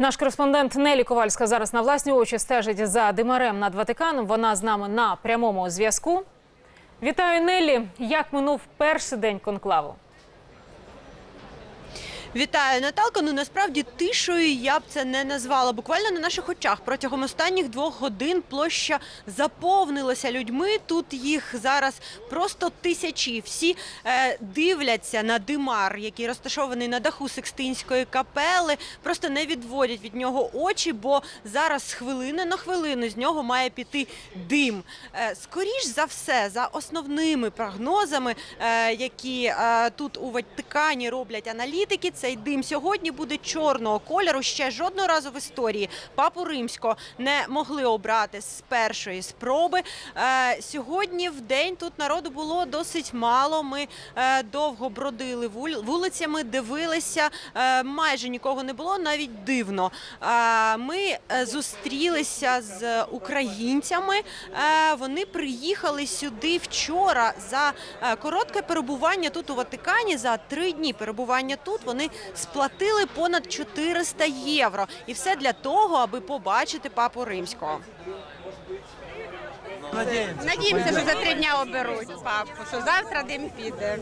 Наш кореспондент Нелі Ковальська зараз на власні очі стежить за димарем над Ватиканом. Вона з нами на прямому зв'язку. Вітаю, Нелі. Як минув перший день конклаву? Вітаю, Наталко. Ну насправді тишою я б це не назвала. Буквально на наших очах протягом останніх двох годин площа заповнилася людьми. Тут їх зараз просто тисячі. Всі е, дивляться на димар, який розташований на даху Секстинської капели. Просто не відводять від нього очі, бо зараз з хвилини на хвилину з нього має піти дим. Е, скоріш за все, за основними прогнозами, е, які е, тут у Ватикані роблять аналітики, цей дим сьогодні буде чорного кольору. Ще жодного разу в історії папу римського не могли обрати з першої спроби. Е, сьогодні в день тут народу було досить мало. Ми е, довго бродили вул- вулицями, дивилися. Е, майже нікого не було, навіть дивно. Ми зустрілися з українцями. Вони приїхали сюди вчора за коротке перебування тут у Ватикані. За три дні перебування тут вони сплатили понад 400 євро. І все для того, аби побачити папу римського. Надіємося, що за три дні оберуть папу, що завтра дим піде.